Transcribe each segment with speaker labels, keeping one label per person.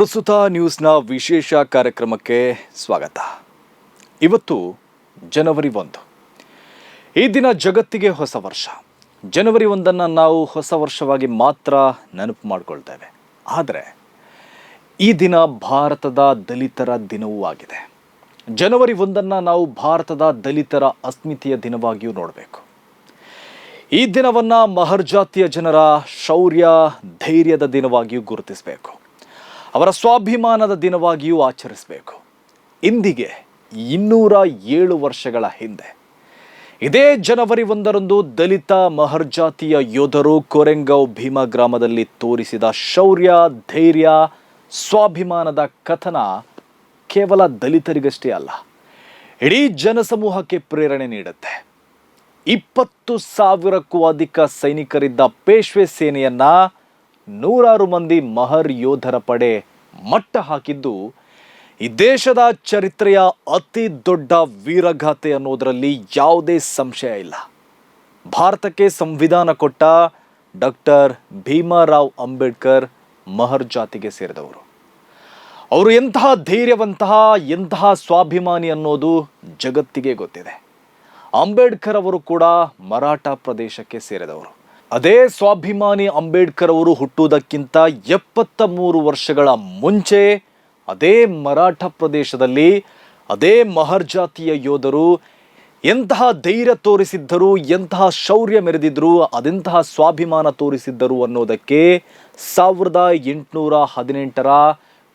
Speaker 1: ಪ್ರಸ್ತುತ ನ್ಯೂಸ್ನ ವಿಶೇಷ ಕಾರ್ಯಕ್ರಮಕ್ಕೆ ಸ್ವಾಗತ. ಇವತ್ತು ಜನವರಿ ಒಂದು. ಈ ದಿನ ಜಗತ್ತಿಗೆ ಹೊಸ ವರ್ಷ. ಜನವರಿ ಒಂದನ್ನು ನಾವು ಹೊಸ ವರ್ಷವಾಗಿ ಮಾತ್ರ ನೆನಪು ಮಾಡಿಕೊಳ್ತೇವೆ. ಆದರೆ ಈ ದಿನ ಭಾರತದ ದಲಿತರ ದಿನವೂ ಆಗಿದೆ. ಜನವರಿ ಒಂದನ್ನು ನಾವು ಭಾರತದ ದಲಿತರ ಅಸ್ಮಿತೆಯ ದಿನವಾಗಿಯೂ ನೋಡಬೇಕು. ಈ ದಿನವನ್ನು ಮಹರ್ಜಾತಿಯ ಜನರ ಶೌರ್ಯ, ಧೈರ್ಯದ ದಿನವಾಗಿಯೂ ಗುರುತಿಸಬೇಕು. ಅವರ ಸ್ವಾಭಿಮಾನದ ದಿನವಾಗಿಯೂ ಆಚರಿಸಬೇಕು. ಇಂದಿಗೆ ಇನ್ನೂರ ಏಳು ವರ್ಷಗಳ ಹಿಂದೆ. ಇದೇ ಜನವರಿ ಒಂದರಂದು ದಲಿತ ಮಹರ್ ಜಾತಿಯ ಯೋಧರು ಕೊರೆಂಗಾವ್ ಭೀಮಾ ಗ್ರಾಮದಲ್ಲಿ ತೋರಿಸಿದ ಶೌರ್ಯ, ಧೈರ್ಯ, ಸ್ವಾಭಿಮಾನದ ಕಥನ ಕೇವಲ ದಲಿತರಿಗಷ್ಟೇ ಅಲ್ಲ, ಇಡೀ ಜನಸಮೂಹಕ್ಕೆ ಪ್ರೇರಣೆ ನೀಡುತ್ತೆ. ಇಪ್ಪತ್ತು ಸಾವಿರಕ್ಕೂ ಅಧಿಕ ಸೈನಿಕರಿದ್ದ ಪೇಶ್ವೆ ಸೇನೆಯನ್ನ ನೂರಾರು ಮಂದಿ ಮಹರ್ ಯೋಧರ ಪಡೆ ಮಟ್ಟ ಹಾಕಿದ್ದು, ಈ ದೇಶದ ಚರಿತ್ರೆಯ ಅತಿ ದೊಡ್ಡ ವೀರಗಾಥೆ ಅನ್ನೋದರಲ್ಲಿ ಯಾವುದೇ ಸಂಶಯ ಇಲ್ಲ. ಭಾರತಕ್ಕೆ ಸಂವಿಧಾನ ಕೊಟ್ಟ ಡಾಕ್ಟರ್ ಭೀಮಾರಾವ್ ಅಂಬೇಡ್ಕರ್ ಮಹರ್ ಜಾತಿಗೆ ಸೇರಿದವರು. ಅವರು ಎಂತಹ ಧೈರ್ಯವಂತಹ, ಎಂತಹ ಸ್ವಾಭಿಮಾನಿ ಅನ್ನೋದು ಜಗತ್ತಿಗೆ ಗೊತ್ತಿದೆ. ಅಂಬೇಡ್ಕರ್ ಅವರು ಕೂಡ ಮರಾಠ ಪ್ರದೇಶಕ್ಕೆ ಸೇರಿದವರು. ಅದೇ ಸ್ವಾಭಿಮಾನಿ ಅಂಬೇಡ್ಕರ್ ಅವರು ಹುಟ್ಟುವುದಕ್ಕಿಂತ ಎಪ್ಪತ್ತ ಮೂರು ವರ್ಷಗಳ ಮುಂಚೆ ಅದೇ ಮರಾಠ ಪ್ರದೇಶದಲ್ಲಿ ಅದೇ ಮಹರ್ ಜಾತಿಯ ಯೋಧರು ಎಂತಹ ಧೈರ್ಯ ತೋರಿಸಿದ್ದರು, ಎಂತಹ ಶೌರ್ಯ ಮೆರೆದಿದ್ರು, ಅದೆಂತಹ ಸ್ವಾಭಿಮಾನ ತೋರಿಸಿದ್ದರು ಅನ್ನೋದಕ್ಕೆ ಸಾವಿರದ ಎಂಟುನೂರ ಹದಿನೆಂಟರ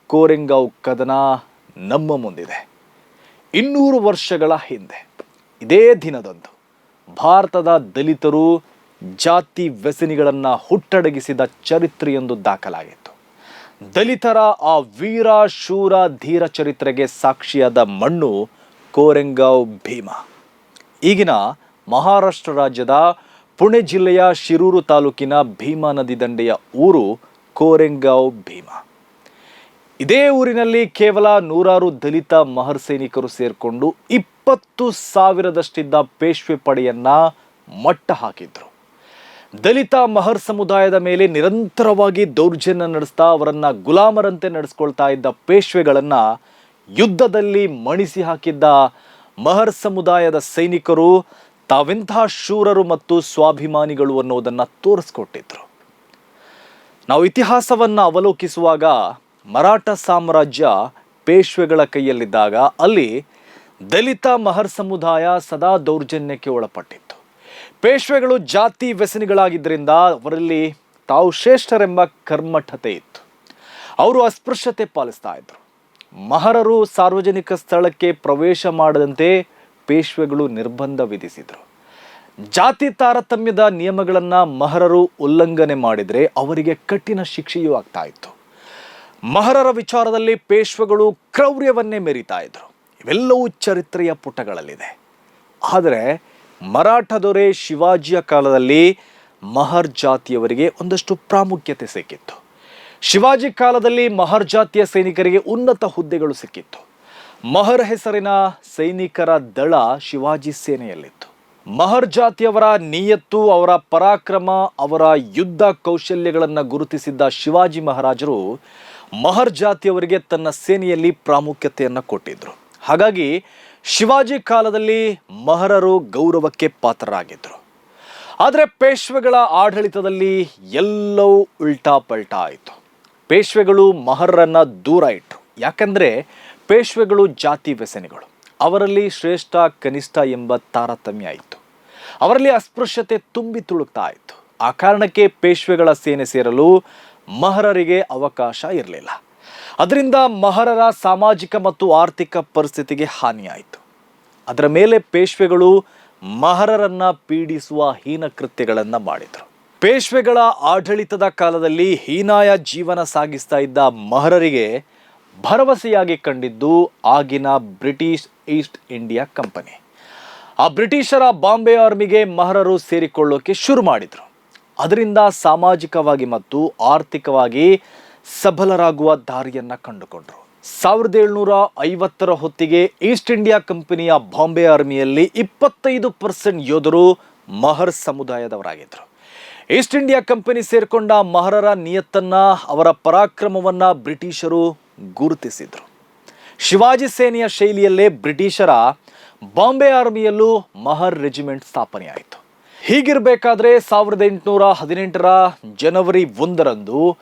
Speaker 1: ಕೋರೆಂಗಾವ್ ಕದನ ನಮ್ಮ ಮುಂದಿದೆ. ಇನ್ನೂರು ವರ್ಷಗಳ ಹಿಂದೆ ಇದೇ ದಿನದಂದು ಭಾರತದ ದಲಿತರು ಜಾತಿ ವ್ಯಸನಿಗಳನ್ನು ಹುಟ್ಟಡಗಿಸಿದ ಚರಿತ್ರೆಯೊಂದು ದಾಖಲಾಗಿತ್ತು. ದಲಿತರ ಆ ವೀರ, ಶೂರ, ಧೀರ ಚರಿತ್ರೆಗೆ ಸಾಕ್ಷಿಯಾದ ಮಣ್ಣು ಕೋರೆಂಗಾವ್ ಭೀಮ. ಈಗಿನ ಮಹಾರಾಷ್ಟ್ರ ರಾಜ್ಯದ ಪುಣೆ ಜಿಲ್ಲೆಯ ಶಿರೂರು ತಾಲೂಕಿನ ಭೀಮಾ ನದಿ ದಂಡೆಯ ಊರು ಕೋರೆಂಗಾವ್ ಭೀಮ. ಇದೇ ಊರಿನಲ್ಲಿ ಕೇವಲ ನೂರಾರು ದಲಿತ ಮಹರ್ ಸೈನಿಕರು ಸೇರಿಕೊಂಡು ಇಪ್ಪತ್ತು ಸಾವಿರದಷ್ಟಿದ್ದ ಪೇಶ್ವೆ ಪಡೆಯನ್ನ ಮಟ್ಟ ಹಾಕಿದ್ರು ದಲಿತ ಮಹರ್ ಸಮುದಾಯದ ಮೇಲೆ ನಿರಂತರವಾಗಿ ದೌರ್ಜನ್ಯ ನಡೆಸ್ತಾ ಅವರನ್ನ ಗುಲಾಮರಂತೆ ನಡೆಸ್ಕೊಳ್ತಾ ಇದ್ದ ಪೇಶ್ವೆಗಳನ್ನ ಯುದ್ಧದಲ್ಲಿ ಮಣಿಸಿ ಹಾಕಿದ್ದ ಮಹರ್ ಸಮುದಾಯದ ಸೈನಿಕರು ತಾವೆಂಥ ಶೂರರು ಮತ್ತು ಸ್ವಾಭಿಮಾನಿಗಳು ಅನ್ನೋದನ್ನ ತೋರಿಸ್ಕೊಟ್ಟಿದ್ರು. ನಾವು ಇತಿಹಾಸವನ್ನು ಅವಲೋಕಿಸುವಾಗ ಮರಾಠ ಸಾಮ್ರಾಜ್ಯ ಪೇಶ್ವೆಗಳ ಕೈಯಲ್ಲಿದ್ದಾಗ ಅಲ್ಲಿ ದಲಿತ ಮಹರ್ ಸಮುದಾಯ ಸದಾ ದೌರ್ಜನ್ಯಕ್ಕೆ ಒಳಪಟ್ಟಿತ್ತು. ಪೇಶ್ವೆಗಳು ಜಾತಿ ವ್ಯಸನಿಗಳಾಗಿದ್ದರಿಂದ ಅವರಲ್ಲಿ ತಾವು ಶ್ರೇಷ್ಠರೆಂಬ ಕರ್ಮಠತೆ ಇತ್ತು. ಅವರು ಅಸ್ಪೃಶ್ಯತೆ ಪಾಲಿಸ್ತಾ ಇದ್ರು. ಮಹರರು ಸಾರ್ವಜನಿಕ ಸ್ಥಳಕ್ಕೆ ಪ್ರವೇಶ ಮಾಡದಂತೆ ಪೇಶ್ವೆಗಳು ನಿರ್ಬಂಧ ವಿಧಿಸಿದರು. ಜಾತಿ ತಾರತಮ್ಯದ ನಿಯಮಗಳನ್ನು ಮಹರರು ಉಲ್ಲಂಘನೆ ಮಾಡಿದರೆ ಅವರಿಗೆ ಕಠಿಣ ಶಿಕ್ಷೆಯೂ ಆಗ್ತಾ ಇತ್ತು. ಮಹರರ ವಿಚಾರದಲ್ಲಿ ಪೇಶ್ವೆಗಳು ಕ್ರೌರ್ಯವನ್ನೇ ಮೆರಿತಾ ಇದ್ರು. ಇವೆಲ್ಲವೂ ಚರಿತ್ರೆಯ ಪುಟಗಳಲ್ಲಿದೆ. ಆದರೆ ಮರಾಠ ದೊರೆ ಶಿವಾಜಿಯ ಕಾಲದಲ್ಲಿ ಮಹರ್ ಜಾತಿಯವರಿಗೆ ಒಂದಷ್ಟು ಪ್ರಾಮುಖ್ಯತೆ ಸಿಕ್ಕಿತ್ತು. ಶಿವಾಜಿ ಕಾಲದಲ್ಲಿ ಮಹರ್ ಜಾತಿಯ ಸೈನಿಕರಿಗೆ ಉನ್ನತ ಹುದ್ದೆಗಳು ಸಿಕ್ಕಿತ್ತು. ಮಹರ್ ಹೆಸರಿನ ಸೈನಿಕರ ದಳ ಶಿವಾಜಿ ಸೇನೆಯಲ್ಲಿತ್ತು. ಮಹರ್ ಜಾತಿಯವರ ನಿಯತ್ತು, ಅವರ ಪರಾಕ್ರಮ, ಅವರ ಯುದ್ಧ ಕೌಶಲ್ಯಗಳನ್ನು ಗುರುತಿಸಿದ್ದ ಶಿವಾಜಿ ಮಹಾರಾಜರು ಮಹರ್ ಜಾತಿಯವರಿಗೆ ತನ್ನ ಸೇನೆಯಲ್ಲಿ ಪ್ರಾಮುಖ್ಯತೆಯನ್ನು ಕೊಟ್ಟಿದ್ದರು ಹಾಗಾಗಿ ಶಿವಾಜಿ ಕಾಲದಲ್ಲಿ ಮಹರರು ಗೌರವಕ್ಕೆ ಪಾತ್ರರಾಗಿದ್ದರು. ಆದರೆ ಪೇಶ್ವೆಗಳ ಆಡಳಿತದಲ್ಲಿ ಎಲ್ಲವೂ ಉಲ್ಟಾ ಪಲ್ಟಾ ಆಯಿತು. ಪೇಶ್ವೆಗಳು ಮಹರರನ್ನು ದೂರ ಇಟ್ಟರು ಯಾಕಂದರೆ ಪೇಶ್ವೆಗಳು ಜಾತಿ ವ್ಯಸನಿಗಳು. ಅವರಲ್ಲಿ ಶ್ರೇಷ್ಠ, ಕನಿಷ್ಠ ಎಂಬ ತಾರತಮ್ಯ ಆಯಿತು ಅವರಲ್ಲಿ ಅಸ್ಪೃಶ್ಯತೆ ತುಂಬಿ ತುಳುಕ್ತಾ ಇತ್ತು. ಆ ಕಾರಣಕ್ಕೆ ಪೇಶ್ವೆಗಳ ಸೇನೆ ಸೇರಲು ಮಹರರಿಗೆ ಅವಕಾಶ ಇರಲಿಲ್ಲ. ಅದರಿಂದ ಮಹರರ ಸಾಮಾಜಿಕ ಮತ್ತು ಆರ್ಥಿಕ ಪರಿಸ್ಥಿತಿಗೆ ಹಾನಿಯಾಯಿತು. ಅದರ ಮೇಲೆ ಪೇಶ್ವೆಗಳು ಮಹರರನ್ನ ಪೀಡಿಸುವ ಹೀನ ಕೃತ್ಯಗಳನ್ನು ಮಾಡಿದರು. ಪೇಶ್ವೆಗಳ ಆಡಳಿತದ ಕಾಲದಲ್ಲಿ ಹೀನಾಯ ಜೀವನ ಸಾಗಿಸ್ತಾ ಇದ್ದ ಮಹರರಿಗೆ ಭರವಸೆಯಾಗಿ ಕಂಡಿದ್ದು ಆಗಿನ ಬ್ರಿಟಿಷ್ ಈಸ್ಟ್ ಇಂಡಿಯಾ ಕಂಪನಿ. ಆ ಬ್ರಿಟಿಷರ ಬಾಂಬೆ ಆರ್ಮಿಗೆ ಮಹರರು ಸೇರಿಕೊಳ್ಳೋಕೆ ಶುರು ಮಾಡಿದರು. ಅದರಿಂದ ಸಾಮಾಜಿಕವಾಗಿ ಮತ್ತು ಆರ್ಥಿಕವಾಗಿ ಸಬಲರಾಗುವ ದಾರಿಯನ್ನ ಕಂಡುಕೊಂಡರು. ಸಾವಿರದ ಏಳ್ನೂರ ಐವತ್ತರ ಹೊತ್ತಿಗೆ ಈಸ್ಟ್ ಇಂಡಿಯಾ ಕಂಪನಿಯ ಬಾಂಬೆ ಆರ್ಮಿಯಲ್ಲಿ ಇಪ್ಪತ್ತೈದು ಪರ್ಸೆಂಟ್ ಯೋಧರು ಮಹರ್ ಸಮುದಾಯದವರಾಗಿದ್ದರು ಈಸ್ಟ್ ಇಂಡಿಯಾ ಕಂಪನಿ ಸೇರಿಕೊಂಡ ಮಹರರ ನಿಯತ್ತನ್ನ, ಅವರ ಪರಾಕ್ರಮವನ್ನ ಬ್ರಿಟಿಷರು ಗುರುತಿಸಿದ್ರು. ಶಿವಾಜಿ ಸೇನೆಯ ಶೈಲಿಯಲ್ಲೇ ಬ್ರಿಟಿಷರ ಬಾಂಬೆ ಆರ್ಮಿಯಲ್ಲೂ ಮಹರ್ ರೆಜಿಮೆಂಟ್ ಸ್ಥಾಪನೆಯಾಯಿತು. ಹೀಗಿರಬೇಕಾದ್ರೆ ಸಾವಿರದ ಎಂಟುನೂರ ಹದಿನೆಂಟರ ಜನವರಿ ಒಂದರಂದು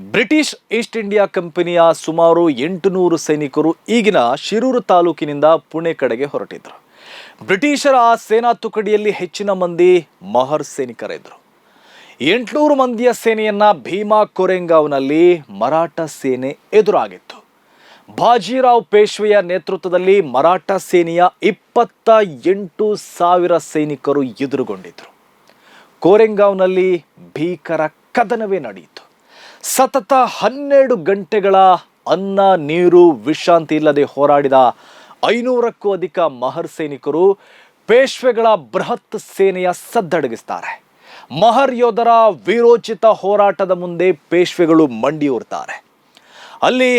Speaker 1: ಬ್ರಿಟಿಷ್ ಈಸ್ಟ್ ಇಂಡಿಯಾ ಕಂಪನಿಯ ಸುಮಾರು ಎಂಟುನೂರು ಸೈನಿಕರು ಈಗಿನ ಶಿರೂರು ತಾಲೂಕಿನಿಂದ ಪುಣೆ ಕಡೆಗೆ ಹೊರಟಿದ್ರು ಬ್ರಿಟಿಷರ ಆ ಸೇನಾ ತುಕಡಿಯಲ್ಲಿ ಹೆಚ್ಚಿನ ಮಂದಿ ಮಹರ್ ಸೈನಿಕರಿದ್ದರು. ಎಂಟುನೂರು ಮಂದಿಯ ಸೇನೆಯನ್ನ ಭೀಮಾ ಕೊರೆಂಗಾವ್ನಲ್ಲಿ ಮರಾಠ ಸೇನೆ ಎದುರಾಗಿತ್ತು. ಬಾಜಿರಾವ್ ಪೇಶ್ವೆಯ ನೇತೃತ್ವದಲ್ಲಿ ಮರಾಠ ಸೇನೆಯ ಇಪ್ಪತ್ತ ಎಂಟು ಸಾವಿರ ಸೈನಿಕರು ಎದುರುಗೊಂಡಿದ್ದರು. ಕೋರೆಂಗಾವ್ನಲ್ಲಿ ಭೀಕರ ಕದನವೇ ನಡೆಯಿತು. ಸತತ ಹನ್ನೆರಡು ಗಂಟೆಗಳ ಅನ್ನ, ನೀರು, ವಿಶ್ರಾಂತಿ ಇಲ್ಲದೆ ಹೋರಾಡಿದ ಐನೂರಕ್ಕೂ ಅಧಿಕ ಮಹರ್ ಸೈನಿಕರು ಪೇಶ್ವೆಗಳ ಬೃಹತ್ ಸೇನೆಯ ಸದ್ದಡಗಿಸ್ತಾರೆ. ಮಹರ್ ಯೋಧರ ವಿರೋಚಿತ ಹೋರಾಟದ ಮುಂದೆ ಪೇಶ್ವೆಗಳು ಮಂಡಿಯೂರ್ತಾರೆ ಅಲ್ಲಿ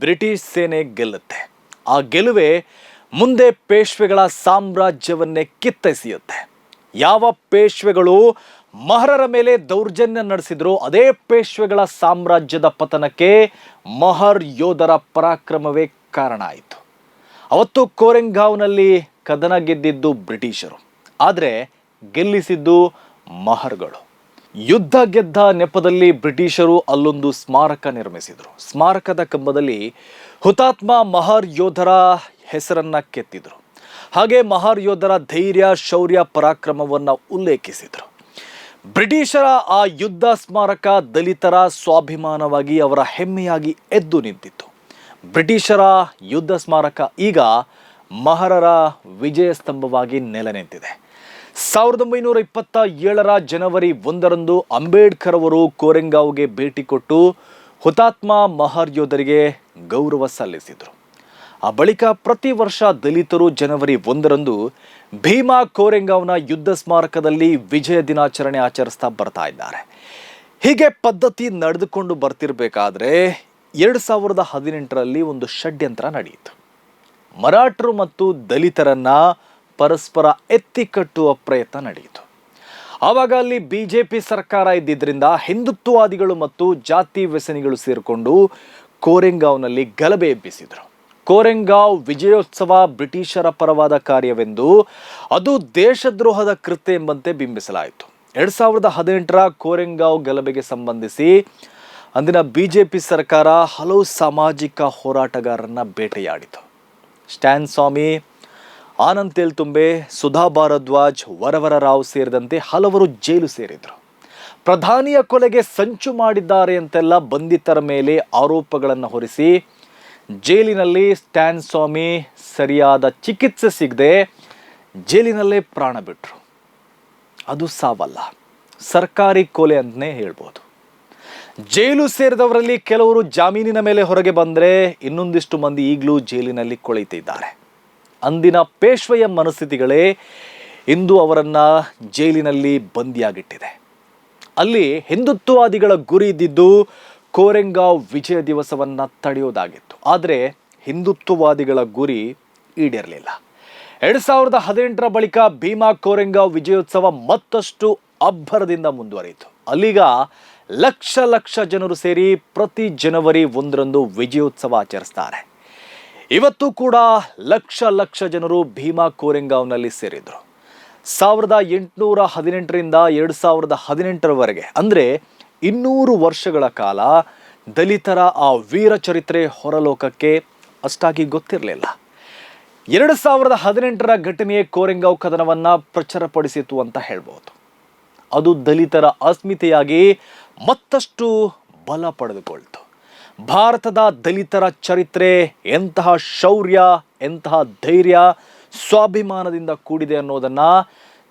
Speaker 1: ಬ್ರಿಟಿಷ್ ಸೇನೆ ಗೆಲ್ಲುತ್ತೆ. ಆ ಗೆಲುವೆ ಮುಂದೆ ಪೇಶ್ವೆಗಳ ಸಾಮ್ರಾಜ್ಯವನ್ನೇ ಕಿತ್ತೆಸೆಯುತ್ತೆ ಯಾವ ಪೇಶ್ವೆಗಳು ಮಹರರ ಮೇಲೆ ದೌರ್ಜನ್ಯ ನಡೆಸಿದ್ರು. ಅದೇ ಪೇಶ್ವೆಗಳ ಸಾಮ್ರಾಜ್ಯದ ಪತನಕ್ಕೆ ಮಹರ್ ಯೋಧರ ಪರಾಕ್ರಮವೇ ಕಾರಣ ಆಯಿತು. ಅವತ್ತು ಕೋರೆಂಗಾವ್ನಲ್ಲಿ ಕದನ ಗೆದ್ದಿದ್ದು ಬ್ರಿಟಿಷರು. ಆದರೆ ಗೆಲ್ಲಿಸಿದ್ದು ಮಹರ್ಗಳು. ಯುದ್ಧ ಗೆದ್ದ ನೆಪದಲ್ಲಿ ಬ್ರಿಟಿಷರು ಅಲ್ಲೊಂದು ಸ್ಮಾರಕ ನಿರ್ಮಿಸಿದರು. ಸ್ಮಾರಕದ ಕಂಬದಲ್ಲಿ ಹುತಾತ್ಮ ಮಹರ್ ಯೋಧರ ಹೆಸರನ್ನ ಕೆತ್ತಿದ್ರು. ಹಾಗೆ ಮಹರ್ ಯೋಧರ ಧೈರ್ಯ, ಶೌರ್ಯ, ಪರಾಕ್ರಮವನ್ನು ಉಲ್ಲೇಖಿಸಿದರು. ಬ್ರಿಟಿಷರ ಆ ಯುದ್ಧ ಸ್ಮಾರಕ ದಲಿತರ ಸ್ವಾಭಿಮಾನವಾಗಿ ಅವರ ಹೆಮ್ಮೆಯಾಗಿ ಎದ್ದು ನಿಂತಿತ್ತು. ಬ್ರಿಟಿಷರ ಯುದ್ಧ ಸ್ಮಾರಕ ಈಗ ಮಹರರ ವಿಜಯ ಸ್ತಂಭವಾಗಿ ನೆಲೆ ನಿಂತಿದೆ. ಸಾವಿರದ ಒಂಬೈನೂರ ಇಪ್ಪತ್ತ ಏಳರ ಜನವರಿ ಒಂದರಂದು ಅಂಬೇಡ್ಕರ್ ಅವರು ಕೋರೆಂಗಾವ್ಗೆ ಭೇಟಿ ಕೊಟ್ಟು ಹುತಾತ್ಮ ಮಹರ್ ಯೋಧರಿಗೆ ಗೌರವ ಸಲ್ಲಿಸಿದರು. ಆ ಬಳಿಕ ಪ್ರತಿ ವರ್ಷ ದಲಿತರು ಜನವರಿ ಒಂದರಂದು ಭೀಮಾ ಕೋರೆಂಗಾವ್ನ ಯುದ್ಧ ಸ್ಮಾರಕದಲ್ಲಿ ವಿಜಯ ದಿನಾಚರಣೆ ಆಚರಿಸ್ತಾ ಬರ್ತಾ ಇದ್ದಾರೆ. ಹೀಗೆ ಪದ್ಧತಿ ನಡೆದುಕೊಂಡು ಬರ್ತಿರಬೇಕಾದ್ರೆ ಎರಡು ಸಾವಿರದ ಹದಿನೆಂಟರಲ್ಲಿ ಒಂದು ಷಡ್ಯಂತ್ರ ನಡೆಯಿತು. ಮರಾಠರು ಮತ್ತು ದಲಿತರನ್ನ ಪರಸ್ಪರ ಎತ್ತಿ ಕಟ್ಟುವ ಪ್ರಯತ್ನ ನಡೆಯಿತು. ಆವಾಗ ಅಲ್ಲಿ ಬಿ ಜೆ ಪಿ ಸರ್ಕಾರ ಇದ್ದಿದ್ದರಿಂದ ಹಿಂದುತ್ವವಾದಿಗಳು ಮತ್ತು ಜಾತಿ ವ್ಯಸನಿಗಳು ಸೇರಿಕೊಂಡು ಕೋರೆಂಗಾವ್ನಲ್ಲಿ ಗಲಭೆ ಎಬ್ಬಿಸಿದರು. ಕೋರೆಂಗಾವ್ ವಿಜಯೋತ್ಸವ ಬ್ರಿಟಿಷರ ಪರವಾದ ಕಾರ್ಯವೆಂದು ಅದು ದೇಶದ್ರೋಹದ ಕೃತ್ಯ ಎಂಬಂತೆ ಬಿಂಬಿಸಲಾಯಿತು. ಎರಡು ಸಾವಿರದ ಹದಿನೆಂಟರ ಕೋರೆಂಗಾವ್ ಗಲಭೆಗೆ ಸಂಬಂಧಿಸಿ ಅಂದಿನ ಬಿ ಜೆ ಪಿ ಸರ್ಕಾರ ಹಲವು ಸಾಮಾಜಿಕ ಹೋರಾಟಗಾರರನ್ನ ಬೇಟೆಯಾಡಿತು. ಸ್ಟ್ಯಾನ್ ಸ್ವಾಮಿ, ಆನಂದ್ ತೇಲ್ತುಂಬೆ, ಸುಧಾ ಭಾರದ್ವಾಜ್, ವರವರ ರಾವ್ ಸೇರಿದಂತೆ ಹಲವರು ಜೈಲು ಸೇರಿದರು. ಪ್ರಧಾನಿಯ ಕೊಲೆಗೆ ಸಂಚು ಮಾಡಿದ್ದಾರೆ ಅಂತೆಲ್ಲ ಬಂಧಿತರ ಮೇಲೆ ಆರೋಪಗಳನ್ನು ಹೊರಿಸಿ ಜೈಲಿನಲ್ಲಿ ಸ್ಟ್ಯಾನ್ ಸ್ವಾಮಿ ಸರಿಯಾದ ಚಿಕಿತ್ಸೆ ಸಿಗದೆ ಜೈಲಿನಲ್ಲೇ ಪ್ರಾಣ ಬಿಟ್ಟರು ಅದು ಸಾವಲ್ಲ. ಸರ್ಕಾರಿ ಕೊಲೆ ಅಂತಲೇ ಹೇಳ್ಬೋದು. ಜೈಲು ಸೇರಿದವರಲ್ಲಿ ಕೆಲವರು ಜಾಮೀನಿನ ಮೇಲೆ ಹೊರಗೆ ಬಂದರೆ ಇನ್ನೊಂದಿಷ್ಟು ಮಂದಿ ಈಗಲೂ ಜೈಲಿನಲ್ಲಿ ಕೊಳೆಯುತ್ತಿದ್ದಾರೆ ಅಂದಿನ ಪೇಶ್ವೆಯ ಮನಸ್ಥಿತಿಗಳೇ ಇಂದು ಅವರನ್ನು ಜೈಲಿನಲ್ಲಿ ಬಂದಿಯಾಗಿಟ್ಟಿದೆ. ಅಲ್ಲಿ ಹಿಂದುತ್ವವಾದಿಗಳ ಗುರಿ ಇದ್ದಿದ್ದು ಕೋರೆಂಗಾವ್ ವಿಜಯ ದಿವಸವನ್ನು ತಡೆಯೋದಾಗಿತ್ತು. ಆದರೆ ಹಿಂದುತ್ವವಾದಿಗಳ ಗುರಿ ಈಡೇರಲಿಲ್ಲ. ಎರಡು ಸಾವಿರದ ಹದಿನೆಂಟರ ಬಳಿಕ ಭೀಮಾ ಕೋರೆಂಗಾವ್ ವಿಜಯೋತ್ಸವ ಮತ್ತಷ್ಟು ಅಬ್ಬರದಿಂದ ಮುಂದುವರಿಯಿತು. ಅಲ್ಲಿಗ ಲಕ್ಷ ಲಕ್ಷ ಜನರು ಸೇರಿ ಪ್ರತಿ ಜನವರಿ ಒಂದರಂದು ವಿಜಯೋತ್ಸವ ಆಚರಿಸ್ತಾರೆ. ಇವತ್ತು ಕೂಡ ಲಕ್ಷ ಲಕ್ಷ ಜನರು ಭೀಮಾ ಕೋರೆಂಗಾವ್ನಲ್ಲಿ ಸೇರಿದ್ರು. ಸಾವಿರದ ಎಂಟುನೂರ ಹದಿನೆಂಟರಿಂದ ಎರಡು ಸಾವಿರದ ಹದಿನೆಂಟರವರೆಗೆ. ಅಂದರೆ ಇನ್ನೂರು ವರ್ಷಗಳ ಕಾಲ ದಲಿತರ ಆ ವೀರ ಚರಿತ್ರೆ ಹೊರಲೋಕಕ್ಕೆ ಅಷ್ಟಾಗಿ ಗೊತ್ತಿರಲಿಲ್ಲ. ಎರಡು ಸಾವಿರದ ಹದಿನೆಂಟರ ಘಟನೆಯೇ ಕೋರೆಂಗಾವ್ ಕದನವನ್ನ ಪ್ರಚುರಪಡಿಸಿತು ಅಂತ ಹೇಳ್ಬೋದು. ಅದು ದಲಿತರ ಅಸ್ಮಿತೆಯಾಗಿ ಮತ್ತಷ್ಟು ಬಲ ಪಡೆದುಕೊಳ್ತು. ಭಾರತದ ದಲಿತರ ಚರಿತ್ರೆ ಎಂತಹ ಶೌರ್ಯ, ಎಂತಹ ಧೈರ್ಯ, ಸ್ವಾಭಿಮಾನದಿಂದ ಕೂಡಿದೆ ಅನ್ನೋದನ್ನ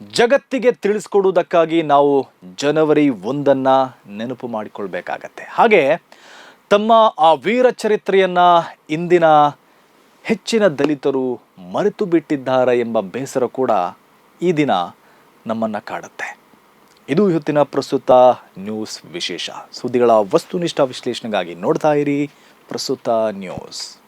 Speaker 1: ಜಗತ್ತಿಗೆ ತಿಳಿಸ್ಕೊಡುವುದಕ್ಕಾಗಿ ನಾವು ಜನವರಿ ಒಂದನ್ನು ನೆನಪು ಮಾಡಿಕೊಳ್ಬೇಕಾಗತ್ತೆ. ಹಾಗೆ ತಮ್ಮ ಆ ವೀರ ಚರಿತ್ರೆಯನ್ನು ಇಂದಿನ ಹೆಚ್ಚಿನ ದಲಿತರು ಮರೆತು ಬಿಟ್ಟಿದ್ದಾರೆ ಎಂಬ ಬೇಸರ ಕೂಡ ಈ ದಿನ ನಮ್ಮನ್ನು ಕಾಡುತ್ತೆ. ಇದು ಇವತ್ತಿನ ಪ್ರಸ್ತುತ ನ್ಯೂಸ್ ವಿಶೇಷ. ಸುದ್ದಿಗಳ ವಸ್ತುನಿಷ್ಠ ವಿಶ್ಲೇಷಣೆಗಾಗಿ ನೋಡ್ತಾ ಇರಿ ಪ್ರಸ್ತುತ ನ್ಯೂಸ್.